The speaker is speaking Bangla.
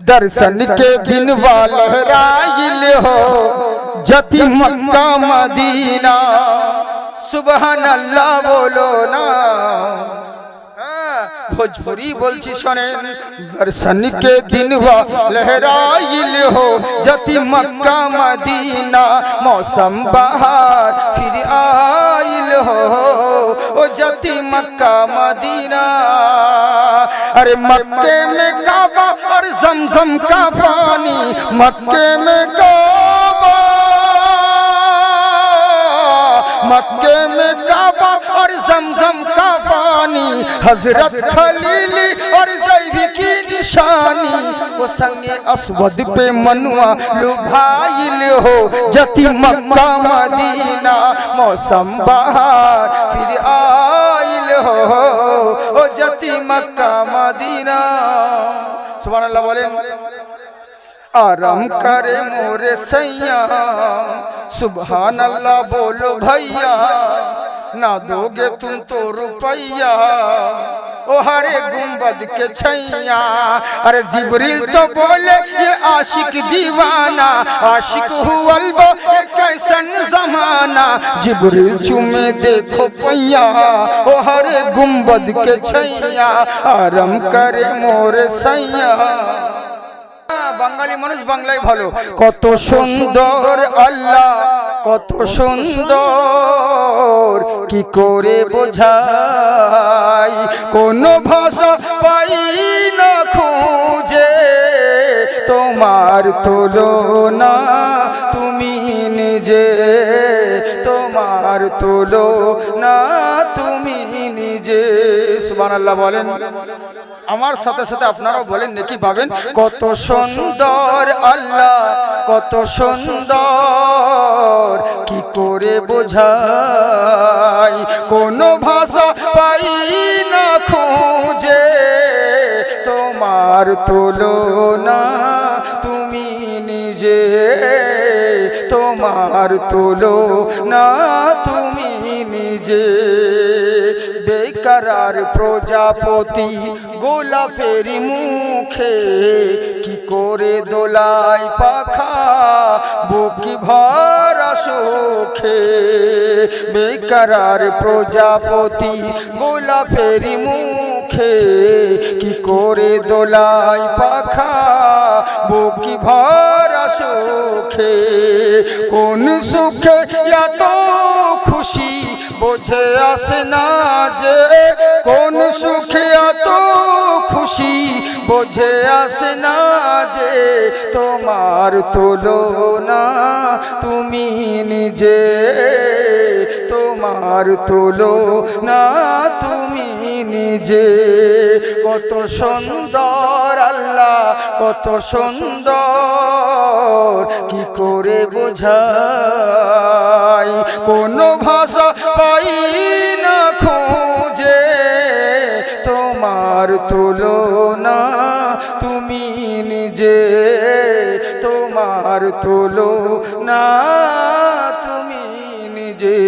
दर्शन के दिन वालहराइल हो। जति मक्का मदीना সুবহান আল্লাহ বলো না ভোজপুরি বলছি শোনেন দর্শন কে দিন লহরাইল হো যতি মক্কা মদিনা মৌসম বাহার ফির আইল হো ও যতি মক্কা মদিনা अरे मक्के में काबा और जमजम का पानी। मक्के में काबा। मक्के में काबा और जमजम का पानी। हज़रत खलीली और जैवी की निशानी। वो संगे असवद पे मनुआ लुभाइल हो। जति मक्का मदीना, मौसम बहार फिर आइल हो। ओ जति मक्का मदीना सुबह अल्लाह बोलें आराम करे मोरे सैया सुबहान अल्लाह बोलो भैया ना दोगे तुम तो रुपैया ओ हरे गुम्बद के छैया अरे जिबरील तो बोले ये आशिक दीवाना आशिक हुअल बो ये कैसन जमाना जिबरील चुमे देखो पैया ओ हरे गुम्बद के छैया आराम करे मोरे सैया বাঙালি মানুষ বাংলায় ভালো কত সুন্দর আল্লাহ কত সুন্দর, কি করে বোঝাই? কোন ভাষা পাই না খুঁজে, তোমার তুলনা তুমি নিজে, তোমার তুলনা তুমি নিজে। সুবহানাল্লাহ বলেন। আমার সাথে সাথে আপনারাও বলেন নাকি পাবেন কত সুন্দর আল্লাহ, কত সুন্দর করে বোঝাই, কোন ভাষা পাই না খুঁজে। তোমার তুলনা তুমি নিজে, তোমার তোলো তুলনা তুমি নিজে। বেকার প্রজাপতি গোলাপের মুখে কি করে দোলাই পাখা? বুকি ভরা সুখে বেকার প্রজাপতি গোলাপের মুখে কি করে দোলাই পাখা? বুকি ভরা সুখে কোন সুখে এত খুশি? বোঝে আসে না যে কোন সুখে এত খুশি? বোঝে আসে না যে তোমার তুলনা, তুমি নিজে, তোমার তুলনা, তুমি নিজে। কত সুন্দর আল্লাহ, কত সুন্দর, কি করে বোঝাই? কোন ভাষা আর তুলো না। তুমি নিজে তোমার তুলনা তুমি নিজে